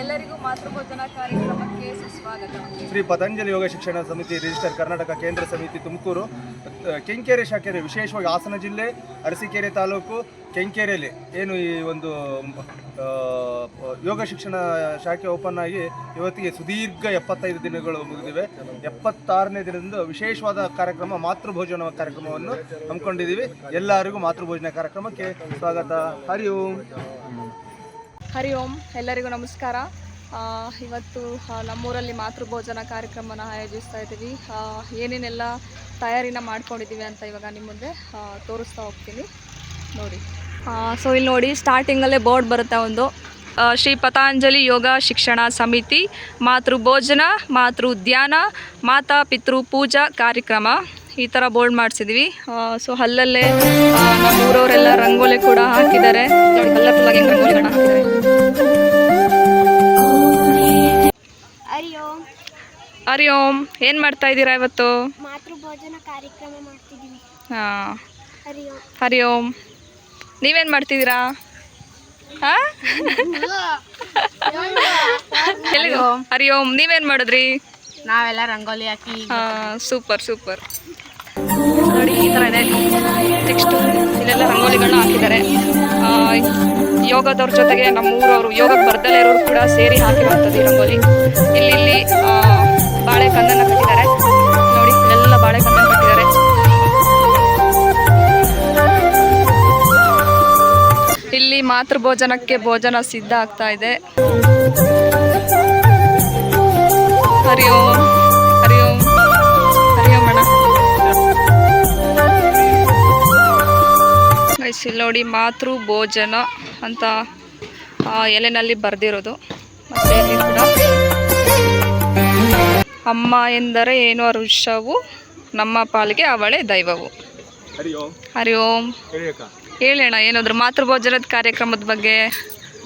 ಎಲ್ಲರಿಗೂ ಮಾತೃಭೋಜನ ಕಾರ್ಯಕ್ರಮಕ್ಕೆ ಸುಸ್ವಾಗತ. ಶ್ರೀ ಪತಂಜಲಿ ಯೋಗ ಶಿಕ್ಷಣ ಸಮಿತಿ ರಿಜಿಸ್ಟರ್ ಕರ್ನಾಟಕ ಕೇಂದ್ರ ಸಮಿತಿ ತುಮಕೂರು ಕೆಂಕೆರೆ ಶಾಖೆಯಲ್ಲಿ ವಿಶೇಷವಾಗಿ ಹಾಸನ ಜಿಲ್ಲೆ ಅರಸೀಕೆರೆ ತಾಲೂಕು ಕೆಂಕೆರೆಯಲ್ಲಿ ಏನು ಈ ಒಂದು ಯೋಗ ಶಿಕ್ಷಣ ಶಾಖೆ ಓಪನ್ ಆಗಿ ಇವತ್ತಿಗೆ ಸುದೀರ್ಘ ಎಪ್ಪತ್ತೈದು ದಿನಗಳು ಮುಗಿದಿವೆ. ಎಪ್ಪತ್ತಾರನೇ ದಿನದಿಂದ ವಿಶೇಷವಾದ ಕಾರ್ಯಕ್ರಮ ಮಾತೃಭೋಜನ ಕಾರ್ಯಕ್ರಮವನ್ನು ಹಮ್ಮಿಕೊಂಡಿದ್ದೀವಿ. ಎಲ್ಲರಿಗೂ ಮಾತೃಭೋಜನ ಕಾರ್ಯಕ್ರಮಕ್ಕೆ ಸ್ವಾಗತ. ಹರಿ ಓಂ. ಹರಿ ಓಂ, ಎಲ್ಲರಿಗೂ ನಮಸ್ಕಾರ. ಇವತ್ತು ನಮ್ಮೂರಲ್ಲಿ ಮಾತೃಭೋಜನ ಕಾರ್ಯಕ್ರಮನ ಆಯೋಜಿಸ್ತಾ ಇದ್ದೀವಿ. ಏನೇನೆಲ್ಲ ತಯಾರಿನ ಮಾಡ್ಕೊಂಡಿದ್ದೀವಿ ಅಂತ ಇವಾಗ ನಿಮ್ಮ ಮುಂದೆ ತೋರಿಸ್ತಾ ಹೋಗ್ತೀನಿ. ನೋಡಿ. ಸೊ, ಇಲ್ಲಿ ನೋಡಿ ಸ್ಟಾರ್ಟಿಂಗಲ್ಲೇ ಬೋರ್ಡ್ ಬರುತ್ತೆ ಒಂದು. ಶ್ರೀ ಪತಾಂಜಲಿ ಯೋಗ ಶಿಕ್ಷಣ ಸಮಿತಿ, ಮಾತೃಭೋಜನ, ಮಾತೃ ಧ್ಯಾನ ಮಾತಾ ಪಿತೃ ಪೂಜಾ ಕಾರ್ಯಕ್ರಮ. ಈ ಥರ ಬೋರ್ಡ್ ಮಾಡಿಸಿದ್ವಿ. ಸೊ ಅಲ್ಲಲ್ಲೇ ನಮ್ಮ ಊರವರೆಲ್ಲ ರಂಗೋಲಿ ಕೂಡ ಹಾಕಿದ್ದಾರೆ. ಕಲರ್ಫುಲ್ಲಾಗಿ ರಂಗೋಲಿಗಳನ್ನ ಹಾಕಿದ್ದಾರೆ ಹರಿ ಓಂ ಹರಿ ಓಂ ಏನು ಮಾಡ್ತಾ ಇದ್ದೀರಾ ಇವತ್ತು? ಮಾತೃಭೋಜನ ಕಾರ್ಯಕ್ರಮ ಮಾಡ್ತಿದ್ದೀವಿ ಹಾಂ. ಹರಿ ಓಂ ಹರಿ ಓಂ ನೀವೇನು ಮಾಡ್ತಿದ್ದೀರಾ? ಹಾಂ? ಹರಿ ಓಂ ನೀವೇನು ಮಾಡಿದ್ರಿ? ನಾವೆಲ್ಲ ರಂಗೋಲಿ ಹಾಕಿ ಹಾಂ ಸೂಪರ್ ಸೂಪರ್. ನೋಡಿ ಈ ಥರ ಇದೆ ನೆಕ್ಸ್ಟು ಇಲ್ಲೆಲ್ಲ ರಂಗೋಲಿಗಳನ್ನ ಹಾಕಿದ್ದಾರೆ. ಯೋಗದವ್ರ ಜೊತೆಗೆ ನಮ್ಮ ಊರವರು ಯೋಗಕ್ಕೆ ಬರ್ದಲೇ ಇರೋರು ಕೂಡ ಸೇರಿ ಹಾಕಿರುವಂಥದ್ದು ಈ ರಂಗೋಲಿ. ಇಲ್ಲಿ ಇಲ್ಲಿ ಬಾಳೆಕಂದನ್ನು ಕಟ್ಟಿದ್ದಾರೆ. ನೋಡಿ, ಇಲ್ಲೆಲ್ಲ ಬಾಳೆಕಂದನ್ನು ಕಟ್ಟಿದ್ದಾರೆ. ಇಲ್ಲಿ ಮಾತೃಭೋಜನಕ್ಕೆ ಭೋಜನ ಸಿದ್ಧ ಆಗ್ತಾ ಇದೆ. ಹರಿ ಇಲ್ಲಿ ನೋಡಿ ಮಾತೃ ಭೋಜನ ಅಂತ ಎಲೆನಲ್ಲಿ ಬರೆದಿರೋದು. ಮತ್ತೆ ಇಲ್ಲಿ ಕೂಡ ಅಮ್ಮ ಎಂದರೆ ಏನು ಋಷವು ನಮ್ಮ ಪಾಲಿಗೆ ಅವಳೆ ದೈವವು. ಹರಿ ಓಂ. ಹೇಳೋಣ ಏನಾದ್ರು ಮಾತೃಭೋಜನದ ಕಾರ್ಯಕ್ರಮದ ಬಗ್ಗೆ?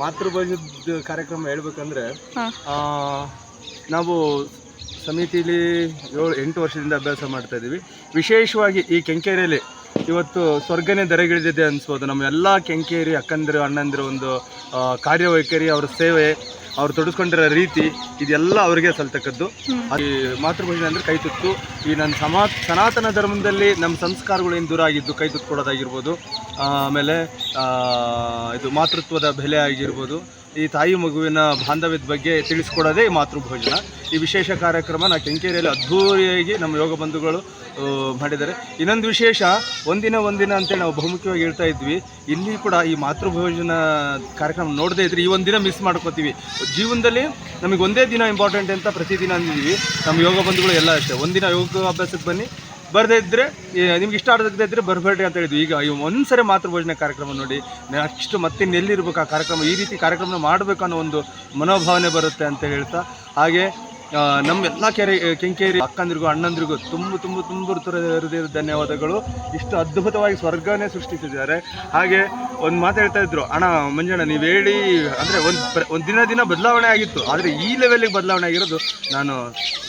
ಮಾತೃಭೋಜನದ ಕಾರ್ಯಕ್ರಮ ಹೇಳ್ಬೇಕಂದ್ರೆ ನಾವು ಸಮಿತಿಲಿ ಏಳು ಎಂಟು ವರ್ಷದಿಂದ ಅಭ್ಯಾಸ ಮಾಡ್ತಾ ಇದ್ದೀವಿ. ವಿಶೇಷವಾಗಿ ಈ ಕೆಂಕೇರಿಯಲ್ಲಿ ಇವತ್ತು ಸ್ವರ್ಗನೇ ದರೆಗಿಳಿದಿದೆ ಅನಿಸ್ಬೋದು. ನಮ್ಮ ಎಲ್ಲ ಕೆಂಕೇರಿ ಅಕ್ಕಂದಿರು ಅಣ್ಣಂದಿರು ಒಂದು ಕಾರ್ಯವೈಖರಿ ಅವ್ರ ಸೇವೆ ಅವ್ರು ತೊಡಸ್ಕೊಂಡಿರೋ ರೀತಿ ಇದೆಲ್ಲ ಅವರಿಗೆ ಸಲ್ತಕ್ಕದ್ದು. ಈ ಮಾತೃಭೂಮಿ ಅಂದರೆ ಕೈ ತುತ್ತು. ಈ ನನ್ನ ಸಮಾ ಸನಾತನ ಧರ್ಮದಲ್ಲಿ ನಮ್ಮ ಸಂಸ್ಕಾರಗಳು ಏನು ದೂರ ಆಗಿದ್ದು ಕೈ ತುತ್ತು ಕೊಡೋದಾಗಿರ್ಬೋದು ಆಮೇಲೆ ಇದು ಮಾತೃತ್ವದ ಬೆಲೆ ಆಗಿರ್ಬೋದು. ಈ ತಾಯಿ ಮಗುವಿನ ಬಾಂಧವ್ಯದ ಬಗ್ಗೆ ತಿಳಿಸ್ಕೊಡೋದೇ ಈ ಮಾತೃಭೋಜನ ಈ ವಿಶೇಷ ಕಾರ್ಯಕ್ರಮ ನಾ ಕೆಂಕೇರಿಯಲ್ಲಿ ಅದ್ಧೂರಿಯಾಗಿ ನಮ್ಮ ಯೋಗ ಬಂಧುಗಳು ಮಾಡಿದ್ದಾರೆ. ಇನ್ನೊಂದು ವಿಶೇಷ, ಒಂದಿನ ಒಂದಿನ ಅಂತೇಳಿ ನಾವು ಬಹುಮುಖ್ಯವಾಗಿ ಹೇಳ್ತಾ ಇದ್ವಿ. ಇಲ್ಲಿ ಕೂಡ ಈ ಮಾತೃಭೋಜನ ಕಾರ್ಯಕ್ರಮ ನೋಡದೇ ಇದ್ರೆ ಈ ಒಂದಿನ ಮಿಸ್ ಮಾಡ್ಕೋತೀವಿ. ಜೀವನದಲ್ಲಿ ನಮಗೆ ಒಂದೇ ದಿನ ಇಂಪಾರ್ಟೆಂಟ್ ಅಂತ ಪ್ರತಿದಿನ ಅಂದಿದ್ದೀವಿ ನಮ್ಮ ಯೋಗ ಬಂಧುಗಳು ಎಲ್ಲ ಅಷ್ಟೇ. ಒಂದಿನ ಯೋಗ ಅಭ್ಯಾಸಕ್ಕೆ ಬನ್ನಿ. ಬರದೇ ಇದ್ದರೆ ನಿಮ್ಗೆ ಇಷ್ಟ ಆಗದೇ ಇದ್ದರೆ ಬರಬೇಡ್ರಿ ಅಂತ ಹೇಳಿದ್ವಿ. ಈಗ ಈ ಒಂದ್ಸರಿ ಮಾತೃಭೋಜನ ಕಾರ್ಯಕ್ರಮ ನೋಡಿ ನೆಕ್ಸ್ಟ್ ಮತ್ತೆ ಇನ್ನೆಲ್ಲಿರ್ಬೇಕು ಆ ಕಾರ್ಯಕ್ರಮ, ಈ ರೀತಿ ಕಾರ್ಯಕ್ರಮ ಮಾಡಬೇಕು ಅನ್ನೋ ಒಂದು ಮನೋಭಾವನೆ ಬರುತ್ತೆ ಅಂತ ಹೇಳ್ತಾ, ಹಾಗೆ ನಮ್ಮ ಎಲ್ಲ ಕೆರೆ ಕೆಂಕೇರಿ ಅಕ್ಕಂದಿರಿಗೂ ಅಣ್ಣಂದಿರಿಗೂ ತುಂಬ ತುಂಬ ತುಂಬ ಹೃದಯದ ಧನ್ಯವಾದಗಳು. ಇಷ್ಟು ಅದ್ಭುತವಾಗಿ ಸ್ವರ್ಗನೇ ಸೃಷ್ಟಿಸಿದ್ದಾರೆ. ಹಾಗೆ ಒಂದು ಮಾತು ಹೇಳ್ತಾ ಇದ್ರು. ಅಣ್ಣ ಮಂಜಣ್ಣ ನೀವು ಹೇಳಿ ಅಂದರೆ ಒಂದು ಒಂದು ದಿನ ದಿನ ಬದಲಾವಣೆ ಆಗಿತ್ತು. ಆದರೆ ಈ ಲೆವೆಲ್ಗೆ ಬದಲಾವಣೆ ಆಗಿರೋದು ನಾನು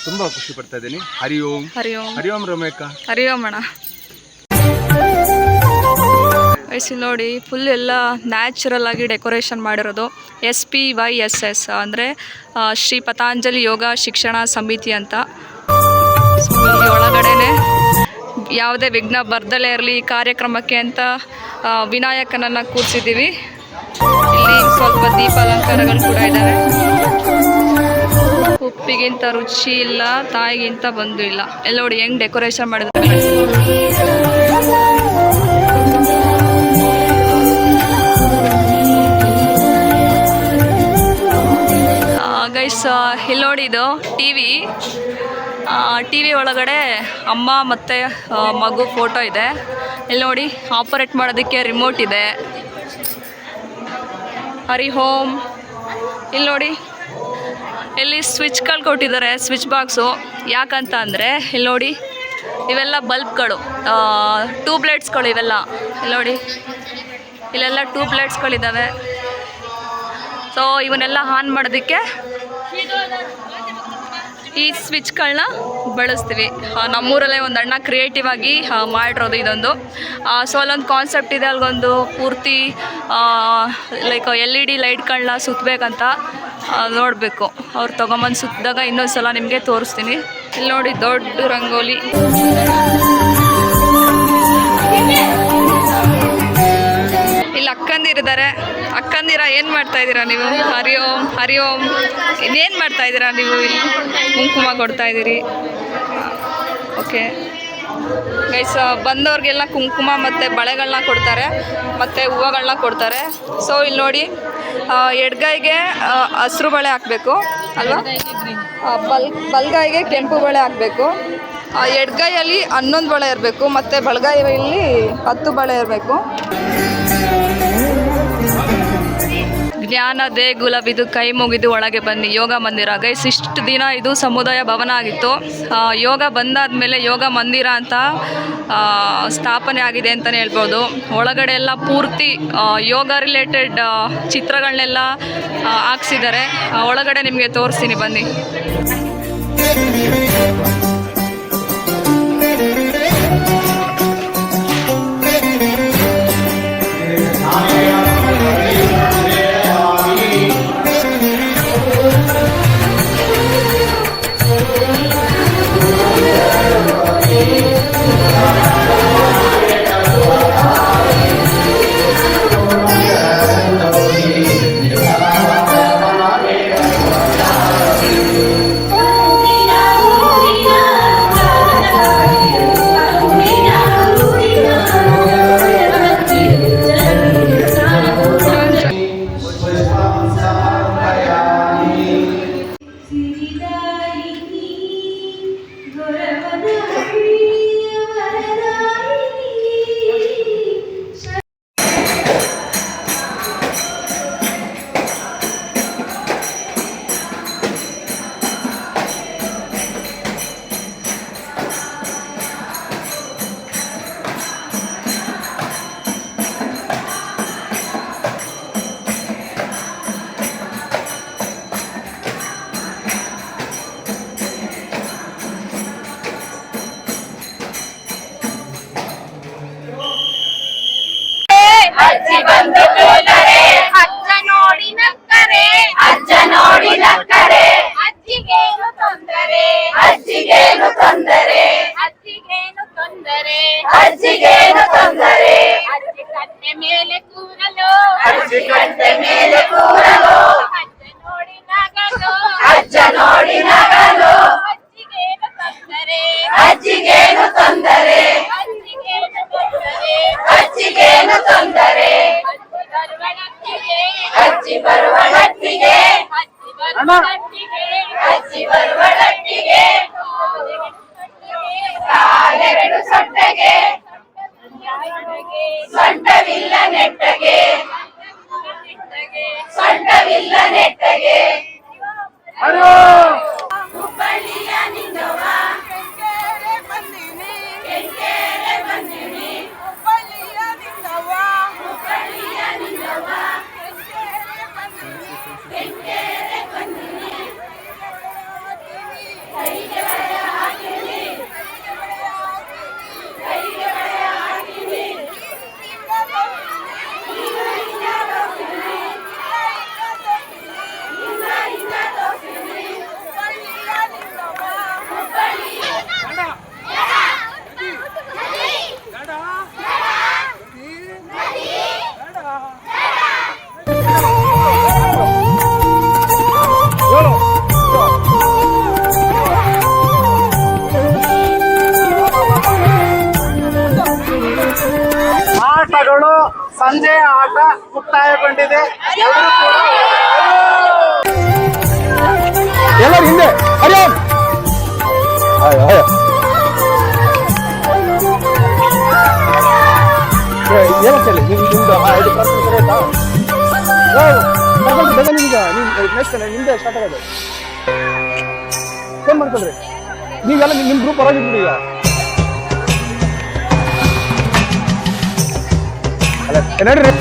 ತುಂಬ ಖುಷಿ ಪಡ್ತಾ ಇದ್ದೀನಿ. ಹರಿ ಓಂ. ಹರಿ ಓಂ. ಹರಿ ಓಂ ರಮೇಕ ಹರಿ ಓಂ ಅಣ್ಣ. ವಯಸ್ಸು ನೋಡಿ ಫುಲ್ ಎಲ್ಲ ನ್ಯಾಚುರಲ್ ಆಗಿ ಡೆಕೋರೇಷನ್ ಮಾಡಿರೋದು. S P Y S S ಅಂದರೆ ಶ್ರೀ ಪತಾಂಜಲಿ ಯೋಗ ಶಿಕ್ಷಣ ಸಮಿತಿ ಅಂತ. ಒಳಗಡೆನೆ ಯಾವುದೇ ವಿಘ್ನ ಬರ್ದಲೇ ಇರಲಿ ಕಾರ್ಯಕ್ರಮಕ್ಕೆ ಅಂತ ವಿನಾಯಕನನ್ನು ಕೂರಿಸಿದ್ದೀವಿ. ಇಲ್ಲಿ ಸ್ವಲ್ಪ ದೀಪ ಅಲಂಕಾರಗಳು ಕೂಡ ಇದ್ದಾವೆ ಉಪ್ಪಿಗಿಂತ ರುಚಿ ಇಲ್ಲ, ತಾಯಿಗಿಂತ ಬಂದು ಇಲ್ಲ. ಎಲ್ಲೋಡಿ ಹೆಂಗ್ ಡೆಕೋರೇಷನ್ ಮಾಡಿದ್ರೆ. ಗೈಸ್ ಇಲ್ಲಿ ನೋಡಿ ಇದು ಟಿ ವಿ ಟಿ ವಿ ಒಳಗಡೆ ಅಮ್ಮ ಮತ್ತು ಮಗು ಫೋಟೋ ಇದೆ. ಇಲ್ಲಿ ನೋಡಿ ಆಪರೇಟ್ ಮಾಡೋದಕ್ಕೆ ರಿಮೋಟ್ ಇದೆ. ಹರಿ ಹೋಮ್ ಇಲ್ಲಿ ನೋಡಿ, ಇಲ್ಲಿ ಸ್ವಿಚ್ಗಳು ಕೊಟ್ಟಿದ್ದಾರೆ ಸ್ವಿಚ್ ಬಾಕ್ಸು ಯಾಕಂತ ಅಂದರೆ, ಇಲ್ಲಿ ನೋಡಿ, ಇವೆಲ್ಲ ಬಲ್ಬ್ಗಳು ಟ್ಯೂಬ್ಲೈಟ್ಸ್ಗಳು ಇವೆಲ್ಲ. ಇಲ್ಲಿ ನೋಡಿ, ಇಲ್ಲೆಲ್ಲ ಟ್ಯೂಬ್ಲೈಟ್ಸ್ಗಳಿದ್ದಾವೆ ಸೊ ಇವನ್ನೆಲ್ಲ ಆನ್ ಮಾಡೋದಕ್ಕೆ ಈ ಸ್ವಿಚ್ಗಳನ್ನ ಬಳಸ್ತೀವಿ. ನಮ್ಮೂರಲ್ಲೇ ಒಂದು ಅಣ್ಣ ಕ್ರಿಯೇಟಿವ್ ಆಗಿ ಮಾಡಿರೋದು ಇದೊಂದು. ಸೊ ಅಲ್ಲೊಂದು ಕಾನ್ಸೆಪ್ಟ್ ಇದೆ ಅಲ್ಲಿಗೊಂದು ಪೂರ್ತಿ ಲೈಕ್ ಎಲ್ ಇ ಡಿ ಲೈಟ್ಗಳನ್ನ ಸುತ್ತಬೇಕಂತ ನೋಡಬೇಕು. ಅವ್ರು ತೊಗೊಂಬಂದು ಸುತ್ತಿದಾಗ ಇನ್ನೊಂದು ಸಲ ನಿಮಗೆ ತೋರಿಸ್ತೀನಿ. ಇಲ್ಲಿ ನೋಡಿ ದೊಡ್ಡ ರಂಗೋಲಿ. ಇಲ್ಲಿ ಅಕ್ಕಂದಿರಿದ್ದಾರೆ ಅಕ್ಕಂದಿರ ಏನು ಮಾಡ್ತಾ ಇದ್ದೀರಾ ನೀವು? ಹರಿ ಓಂ ಹರಿ ಓಂ. ಇನ್ನೇನು ಮಾಡ್ತಾ ಇದ್ದೀರಾ ನೀವು ಇಲ್ಲಿ? ಕುಂಕುಮ ಕೊಡ್ತಾ ಇದ್ದೀರಿ. ಓಕೆ. ಗೈಸ್ ಬಂದವ್ರಿಗೆಲ್ಲ ಕುಂಕುಮ ಮತ್ತು ಬಳೆಗಳನ್ನ ಕೊಡ್ತಾರೆ, ಮತ್ತು ಹೂವುಗಳನ್ನ ಕೊಡ್ತಾರೆ. ಸೊ ಇಲ್ಲಿ ನೋಡಿ ಎಡ್ಗೈಗೆ ಹಸಿರು ಬಳೆ ಹಾಕಬೇಕು, ಅಲ್ವಾ? ಬಲ್ ಬಲ್ಗಾಯಿಗೆ ಕೆಂಪು ಬಳೆ ಹಾಕಬೇಕು. ಎಡ್ಗೈಯಲ್ಲಿ ಹನ್ನೊಂದು ಬಳೆ ಇರಬೇಕು, ಮತ್ತು ಬಲಗೈಯಲ್ಲಿ ಹತ್ತು ಬಳೆ ಇರಬೇಕು. ಜ್ಞಾನ ದೇಗುಲ ಬಿದು ಕೈ ಮುಗಿದು ಒಳಗೆ ಬನ್ನಿ. ಯೋಗ ಮಂದಿರ. ಗೈಸ್, ಇಷ್ಟು ದಿನ ಇದು ಸಮುದಾಯ ಭವನ ಆಗಿತ್ತು. ಯೋಗ ಬಂದಾದ ಮೇಲೆ ಯೋಗ ಮಂದಿರ ಅಂತ ಸ್ಥಾಪನೆ ಆಗಿದೆ ಅಂತಲೇ ಹೇಳ್ಬೋದು. ಒಳಗಡೆ ಎಲ್ಲ ಪೂರ್ತಿ ಯೋಗ ರಿಲೇಟೆಡ್ ಚಿತ್ರಗಳನ್ನೆಲ್ಲ ಹಾಕ್ಸಿದ್ದಾರೆ. ಒಳಗಡೆ ನಿಮಗೆ ತೋರಿಸ್ತೀನಿ, ಬನ್ನಿ. ಸಂಜೆಯ ಆಟ ಮುಕ್ತಾಯಗೊಂಡಿದೆ. ಎಲ್ಲರೂ ಹಿಂದೆ. ನಿಮ್ಗೆ? ನಿಮ್ದೆ ಸ್ಟಾರ್ಟ್ ಏನ್ ಮಾಡ್ಕೊಂಡ್ರಿ ನೀವೆಲ್ಲ ನಿಮ್ ಗ್ರೂಪ್ ಹೊರಗಿದ್ರಿ ಈಗ ನಡೀರಿ.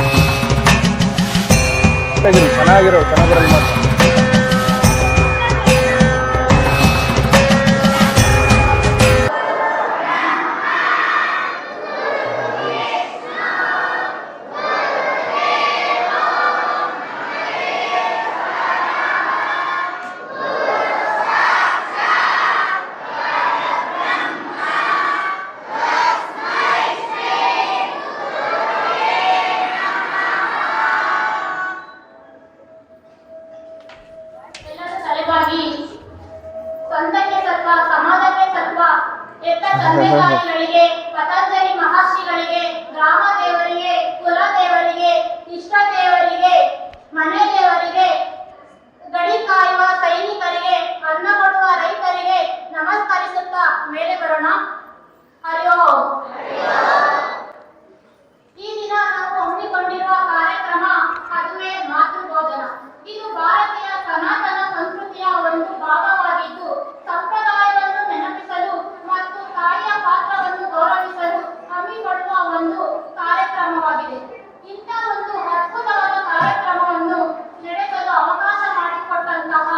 ಚೆನ್ನಾಗಿರೋ ಚೆನ್ನಾಗಿರೋ ಮಾತ್ರ ತಂದೆ ತಾಯಿಗಳಿಗೆ ಪತಂಜಲಿ ಮಹರ್ಷಿಗಳಿಗೆ ಗ್ರಾಮ ದೇವರಿಗೆ ಕುಲ ದೇವರಿಗೆ ಇಷ್ಟ ದೇವರಿಗೆ ಮನೆ ದೇವರಿಗೆ ಗಡಿ ಕಾಯುವ ಸೈನಿಕರಿಗೆ ಅನ್ನ ಕೊಡುವ ರೈತರಿಗೆ ನಮಸ್ಕರಿಸುತ್ತಾ ಮೇಲೆ ಬರೋಣ ಹರಿಯೋ ಈ ದಿನ ನಾವು ಹಮ್ಮಿಕೊಂಡಿರುವ ಕಾರ್ಯಕ್ರಮ ಅದುವೇ ಮಾತೃ ಭೋಜನ ಇದು ಭಾರತೀಯ ಸನಾತನ ಸಂಸ್ಕೃತಿಯ ಒಂದು ಭಾಗವಾಗಿದ್ದು ಸಂಪ್ರದಾಯವನ್ನು ನೆನಪಿಸಲು ಮತ್ತು ತಾಯಿಯ ಪಾತ್ರವನ್ನು ಗೌರವಿಸಲು ಹಮ್ಮಿಕೊಳ್ಳುವ ಒಂದು ಕಾರ್ಯಕ್ರಮವಾಗಿದೆ ಇಂಥ ಒಂದು ಅದ್ಭುತವಾದ ಕಾರ್ಯಕ್ರಮವನ್ನು ನಡೆಸಲು ಅವಕಾಶ ಮಾಡಿಕೊಟ್ಟಂತಹ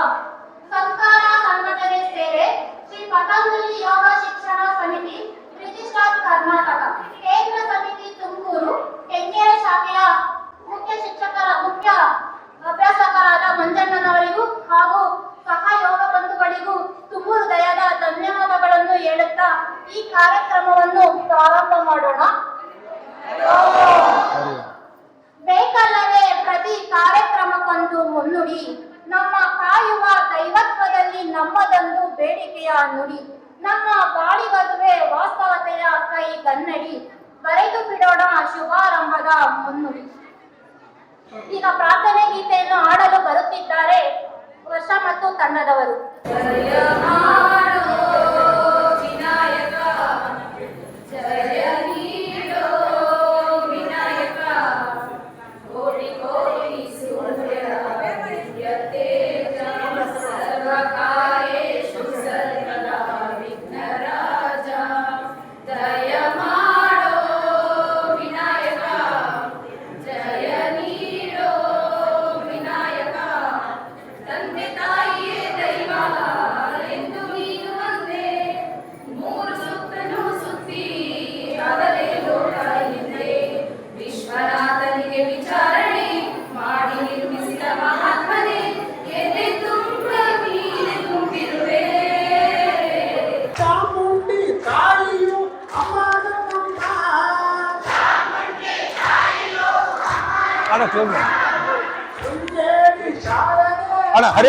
ಸಂಸ್ಕಾರ ಸಂಘಟನೆ ಸೇವೆ ಶ್ರೀ ಪತಂಜಲಿ ಯೋಗ ಶಿಕ್ಷಣ ಸಮಿತಿ ರಿಜಿಸ್ಟ್ರಾರ್ ಕರ್ನಾಟಕ ಕೇಂದ್ರ ಸಮಿತಿ ತುಮಕೂರು ಕೆಂಗೇರಿ ಶಾಖೆಯ ಮುಖ್ಯ ಶಿಕ್ಷಕರ ಮುಖ್ಯ ಅಭ್ಯಾಸಕರಾದ ಮಂಜಣ್ಣನವರಿಗೂ ಹಾಗೂ ಸಹ ಯೋಗ ಬಂಧುಗಳಿಗೂ ತುಂಬು ಹೃದಯದ ಧನ್ಯವಾದಗಳನ್ನು ಹೇಳುತ್ತಾ ಈ ಕಾರ್ಯಕ್ರಮವನ್ನು ಪ್ರಾರಂಭ ಮಾಡೋಣ ಬೇಕಲ್ಲವೇ ಪ್ರತಿ ಕಾರ್ಯಕ್ರಮಕ್ಕೊಂದು ನಮ್ಮ ಕಾಯುವ ದೈವತ್ವದಲ್ಲಿ ನಮ್ಮದೊಂದು ಬೇಡಿಕೆಯ ನುಡಿ. ನಮ್ಮ ಬಾಳಿಗದುವೆ ವಾಸ್ತವತೆಯ ಕೈ ಕನ್ನಡಿ ಬರೆದು ಬಿಡೋಣ ಶುಭಾರಂಭದ ಮುನ್ನುಡಿ. ಈಗ ಪ್ರಾರ್ಥನೆ ಗೀತೆಯನ್ನು ಹಾಡಲು ಬರುತ್ತಿದ್ದಾರೆ ವರ್ಷ ಮತ್ತು ತಂಡದವರು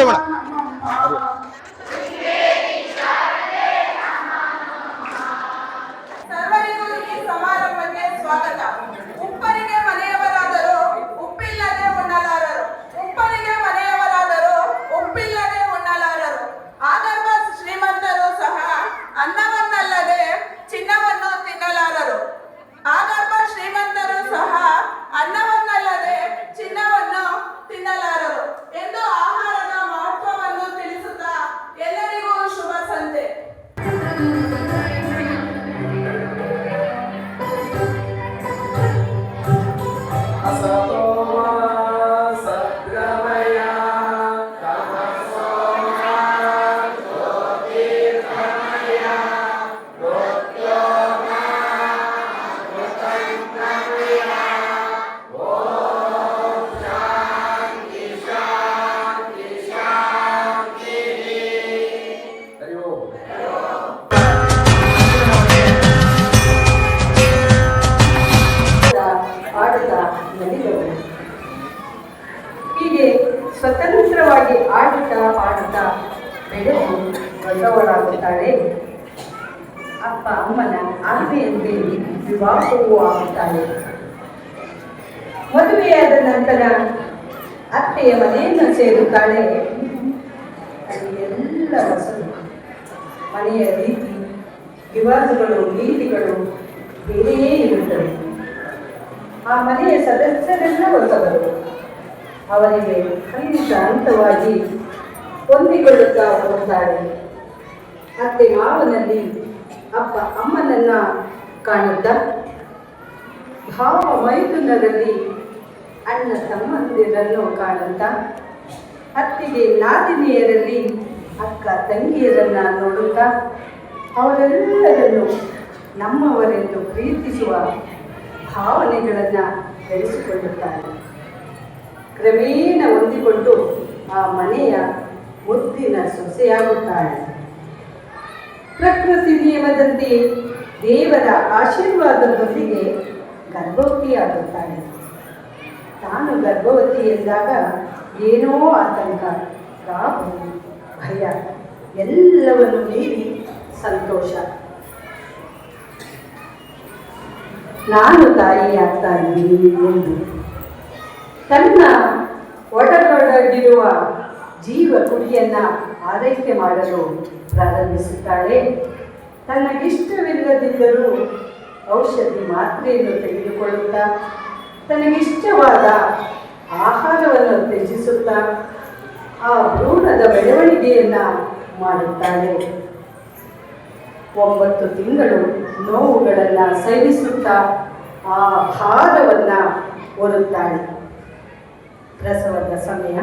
ಶಾರದೆ ಅಣ್ಣ ಆಜ್ಞೆಯಂತೆ ವಿವಾಹವೂ ಆಗುತ್ತಾನೆ ಮದುವೆಯಾದ ನಂತರ ಅತ್ತೆಯ ಮನೆಯನ್ನು ಸೇರುತ್ತಾಳೆ. ಎಲ್ಲ ಹೊಸದು ಮನೆಯ ರೀತಿ, ವಿವಾದಗಳು, ನೀತಿಗಳು ಬೇರೆಯೇ ಇರುತ್ತವೆ. ಆ ಮನೆಯ ಸದಸ್ಯರೆಲ್ಲ ಹೊಸವರು. ಅವರಿಗೆ ಹಂತ ಹಂತವಾಗಿ ಹೊಂದಿಕೊಳ್ಳುತ್ತಾ ಹೋಗ್ತಾಳೆ ಅತ್ತೆ ಮಾವನಲ್ಲಿ ಅಪ್ಪ, ಅಮ್ಮನನ್ನ ಕಾಣುತ್ತಾ. ಭಾವ ಮೈದುನರಲ್ಲಿ ಅಣ್ಣ ತಮ್ಮಂದಿರನ್ನು ಕಾಣುತ್ತ. ಅತ್ತಿಗೆ ನಾದಿನಿಯರಲ್ಲಿ ಅಕ್ಕ ತಂಗಿಯರನ್ನ ನೋಡುತ್ತಾ. ಅವರೆಲ್ಲರನ್ನು ನಮ್ಮವರೆಂದು ಪ್ರೀತಿಸುವ ಭಾವನೆಗಳನ್ನು ಬೆಳೆಸಿಕೊಳ್ಳುತ್ತಾರೆ. ಕ್ರಮೇಣ ಹೊಂದಿಕೊಂಡು ಆ ಮನೆಯ ಮುದ್ದಿನ ಸೊಸೆಯಾಗುತ್ತಾಳೆ. ಪ್ರಕೃತಿ ನಿಯಮದಂತೆ ದೇವರ ಆಶೀರ್ವಾದದೊಂದಿಗೆ ಗರ್ಭವತಿಯಾಗುತ್ತಾಳೆ ತಾನು ಗರ್ಭವತಿ ಎಂದಾಗ ಏನೋ ಆತಂಕ, ರಾಹು, ಭಯ, ಎಲ್ಲವನ್ನು ಮೀರಿ ಸಂತೋಷ. ನಾನು ತಾಯಿಯಾಗ್ತಾ ಇದ್ದೀನಿ ಎಂದು ತನ್ನ ಒಡಗೊಡಗಿರುವ ಜೀವ ಕುಡಿಯನ್ನ ಆರೈಕೆ ಮಾಡಲು ಪ್ರಾರಂಭಿಸುತ್ತಾಳೆ. ತನಗಿಷ್ಟವಿಲ್ಲದಿದ್ದರೂ ಔಷಧಿ ಮಾತ್ರೆಯನ್ನು ತೆಗೆದುಕೊಳ್ಳುತ್ತಾ, ತನಗಿಷ್ಟವಾದ ಆಹಾರವನ್ನು ತ್ಯಜಿಸುತ್ತಾ ಆ ಭ್ರೂಣದ ಬೆಳವಣಿಗೆಯನ್ನ ಮಾಡುತ್ತಾಳೆ. ಒಂಬತ್ತು ತಿಂಗಳು ನೋವುಗಳನ್ನು ಸಹಿಸುತ್ತಾ ಆ ಭಾರವನ್ನು ಹೊರುತ್ತಾಳೆ ಪ್ರಸವದ ಸಮಯ.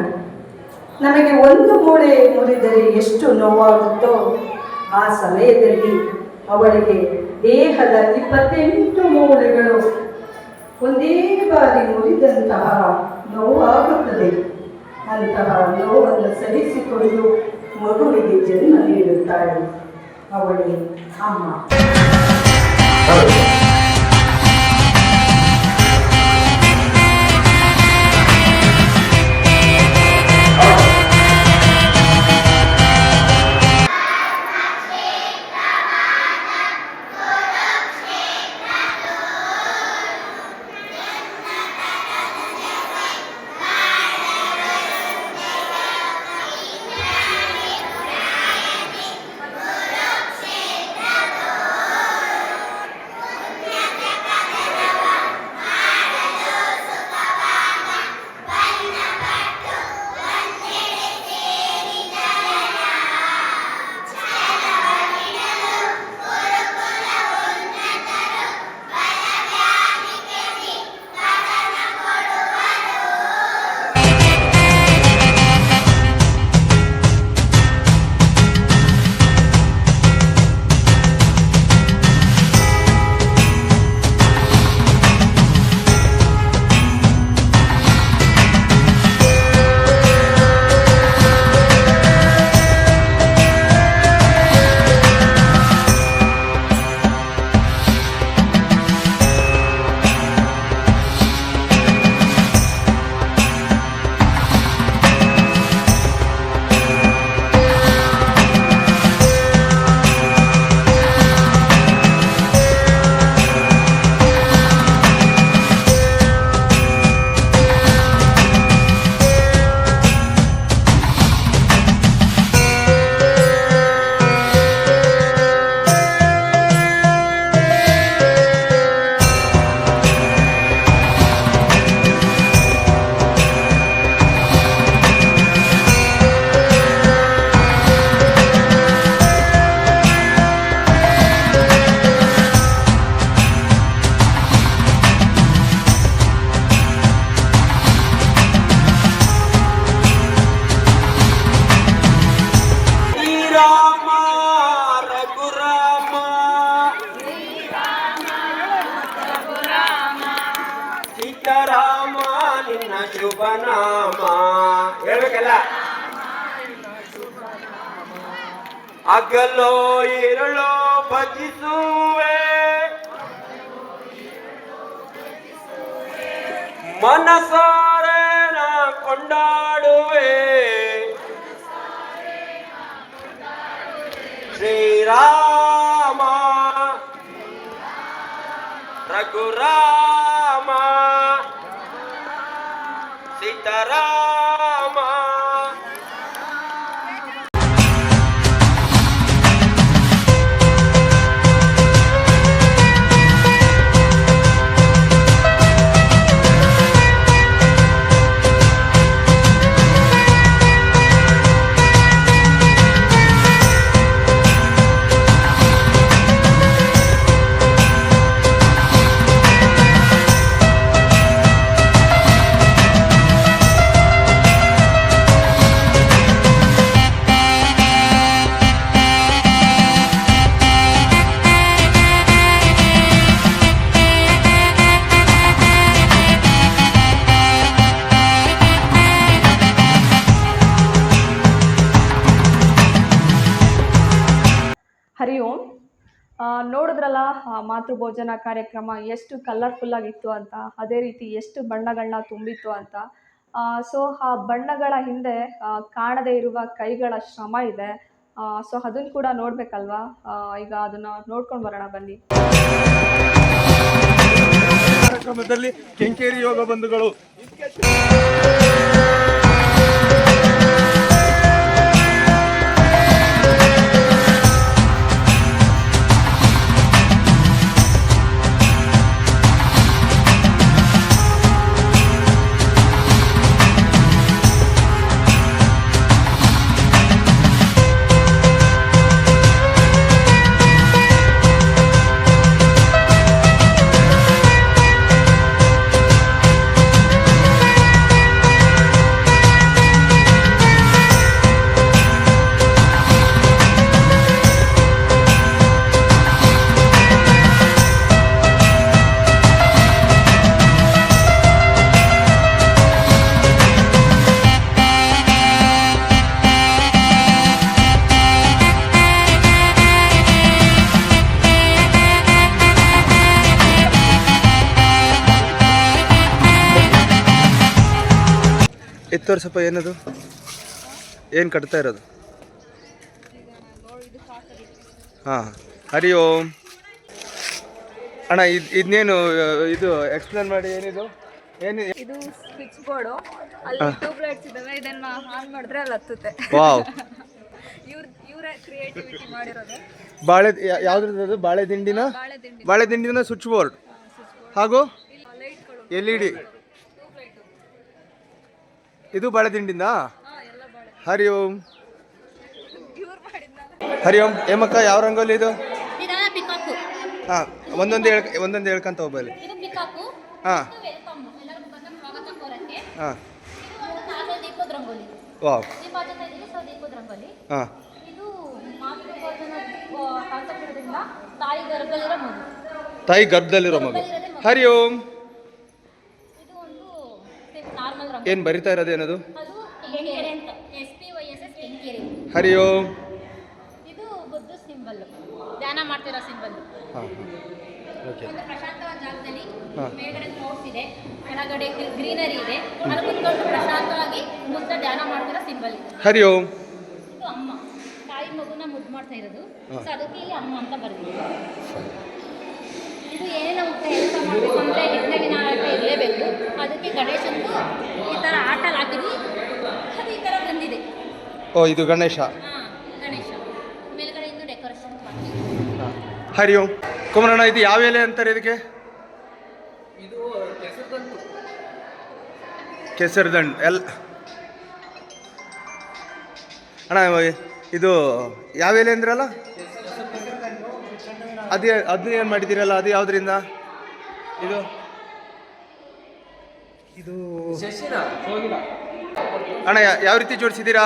ನಮಗೆ ಒಂದು ಮೂಳೆ ಮುರಿದರೆ ಎಷ್ಟು ನೋವಾಗುತ್ತೋ ಆ ಸಮಯದಲ್ಲಿ ಅವಳಿಗೆ ದೇಹದ ಇಪ್ಪತ್ತೆಂಟು ಮೂಳೆಗಳು ಒಂದೇ ಬಾರಿ ಮುರಿದಂತಹ ನೋವಾಗುತ್ತದೆ. ಅಂತಹ ನೋವನ್ನು ಸಹಿಸಿಕೊಂಡು ಮಗುವಿಗೆ ಜನ್ಮ ನೀಡುತ್ತಾಳೆ ಅವಳಿಗೆ ಅಮ್ಮ. ಅಗಲೋ ಇರಳೋ ಭಜಿಸುವೆ. ಮನಸಾರೆ ನಾ ಕೊಂಡಾಡುವೆ. ಶ್ರೀರಾಮ. ರಘುರಾಮ. ಸೀತಾರಾಮ. ನೋಡಿದ್ರಲ್ಲ, ಆ ಮಾತೃಭೋಜನ ಕಾರ್ಯಕ್ರಮ ಎಷ್ಟು ಕಲರ್ಫುಲ್ ಆಗಿತ್ತು ಅಂತ, ಅದೇ ರೀತಿ ಎಷ್ಟು ಬಣ್ಣಗಳನ್ನ ತುಂಬಿತ್ತು ಅಂತ. ಸೊ ಆ ಬಣ್ಣಗಳ ಹಿಂದೆ ಕಾಣದೇ ಇರುವ ಕೈಗಳ ಶ್ರಮ ಇದೆ. ಸೊ ಅದನ್ನು ಕೂಡ ನೋಡಬೇಕಲ್ವಾ? ಈಗ ಅದನ್ನು ನೋಡ್ಕೊಂಡು ಬರೋಣ, ಬನ್ನಿ. ಕಾರ್ಯಕ್ರಮದಲ್ಲಿ ಕೆಂಕೇರಿ ಯೋಗ ಬಂಧುಗಳು. ಎತ್ತೋರ್ ತೋರಿಸಪ್ಪ ಏನದು? ಏನು ಕಟ್ತಾ ಇರೋದು? ಹಾಂ ಹರಿ ಓಂ. ಅಣ್ಣ ಇದು ಇದನ್ನೇನು ಇದು ಎಕ್ಸ್ಪ್ಲೇನ್ ಮಾಡಿ ಏನಿದು? ಏನು ಇದು ಸ್ವಿಚ್ ಬೋರ್ಡು. ಅಲ್ಲಿ ಟ್ಯೂಬ್ ಲೈಟ್ಸ್ ಇದಾವೆ ಇದನ್ನ ಆನ್ ಮಾಡಿದ್ರೆ ಅಲ್ಲಿ ಹತ್ತುತ್ತೆ. ವಾವ್. ಇವ್ರ ಇವರೇ ಕ್ರಿಯೇಟಿವಿಟಿ ಮಾಡಿರೋದು. ಬಾಳೆ ಯಾವ್ದ್ರದ್ದು ಅದು? ಬಾಳೆ ದಿಂಡಿನ? ಬಾಳೆ ದಿಂಡಿ ದಿಂಡಿನ ಸ್ವಿಚ್ ಬೋರ್ಡ್. ಹಾಗೂ ಎಲ್ ಇ ಡಿ. ಇದು ಬಾಳೆ ದಿಂಡಿಂದ ಹಾಂ ಎಲ್ಲ ಬಾಳೆ. ಹರಿ ಓಂ. ಹರಿ ಓಂ ಏಮಕ್ಕ ಯಾವ ರಂಗೋಲಿ ಇದು? ಹಾಂ ಒಂದೊಂದು ಹೇಳ್ ಒಂದೊಂದು ಹೇಳ್ಕೊಂತ ಹೋಗಲಿ ಹಾಂ. ಹಾಂ. ವಾವ್. ಹಾಂ. ತಾಯಿ ಗರ್ಭದಲ್ಲಿರೋ ಮಗು. ಹರಿ ಓಂ ಇದು ಒಂದು ನಾರ್ಮಲ್ ರಂಗೋಲಿ ಏನು ಬರಿತಾ ಇರೋದು ಏನದು? ಅದು ಕೆಂಕೆರೆ ಅಂತ. S P Y S S Kenkere. Hari Om. ಇದು ಬುದ್ಧ ಸಿಂಬಲ್. ಧ್ಯಾನ ಮಾಡ್ತಿರೋ ಸಿಂಬಲ್. ಹಾಂ ಓಕೆ ಒಂದು ಪ್ರಶಾಂತವಾದ ಜಾಗದಲ್ಲಿ. ಮೇಲ್ಗಡೆ ಕ್ಲೌಡ್ಸ್ ಇದೆ. ಕೆಳಗಡೆ ಗ್ರೀನರಿ ಇದೆ. ಅಲ್ಲಿ ಕುತ್ಕೊಂಡು ಪ್ರಶಾಂತವಾಗಿ ಬುದ್ಧ ಧ್ಯಾನ ಮಾಡ್ತಿರೋ ಸಿಂಬಲ್. ಇದೆ ಹರಿ ಓಂ. ಇದು ಅಮ್ಮ. ತಾಯಿ ಮಗುನ ಮುದ್ದು ಮಾಡ್ತಾ ಇರೋದು. ಸೊ ಅದಕ್ಕೆ ಇಲ್ಲಿ ಅಮ್ಮ ಅಂತ ಬರ್ತೀವಿ ಇದು ಕೆಲಸ ಮಾಡಬೇಕು ಅಂದರೆ ಇರಲೇಬೇಕು. ಅದಕ್ಕೆ ಗಣೇಶಂದು ಈ ಥರ ಆಟ ಹಾಕಿದ್ವಿ. ಅದು ಈ ಥರ ಬಂದಿದೆ. ಓ ಇದು ಗಣೇಶ. ಹಾಂ ಗಣೇಶ. ಮೇಲ್ಗಡೆಯಿಂದ ಡೆಕೋರೇಷನ್ ಮಾಡಿ ಹರಿ ಓಂ. ಕುಮಾರಣ್ಣ ಇದು ಯಾವ ಎಲೆ ಅಂತಾರೆ ಇದಕ್ಕೆ? ಕೆಸರುದಂಡು ಎಲ್ ಅಣ್ಣ ಇದು ಯಾವ ಎಲೆ ಅಂದ್ರಲ್ಲ? ಅದೇ ಅದನ್ನ ಏನು ಮಾಡಿದ್ದೀರಲ್ಲ ಅದು ಯಾವುದರಿಂದ? ಇದು? ಇದು ಅಣ್ಣ ಯಾವ ರೀತಿ ಜೋಡಿಸಿದ್ದೀರಾ?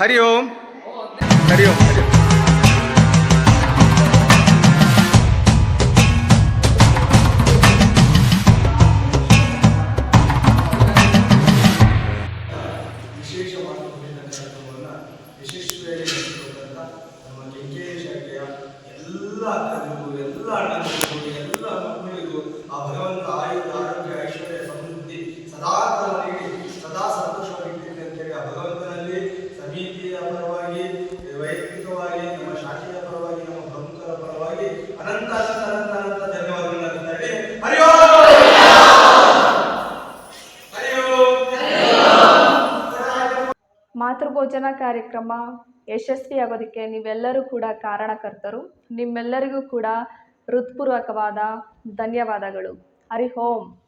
ಹರಿ ಓಂ. ಹರಿ ಓಂ. ಕಾರ್ಯಕ್ರಮ ಯಶಸ್ವಿಯಾಗೋದಕ್ಕೆ ನೀವೆಲ್ಲರೂ ಕೂಡ ಕಾರಣಕರ್ತರು. ನಿಮ್ಮೆಲ್ಲರಿಗೂ ಕೂಡ ಹೃತ್ಪೂರ್ವಕವಾದ ಧನ್ಯವಾದಗಳು. ಹರಿ ಓಂ.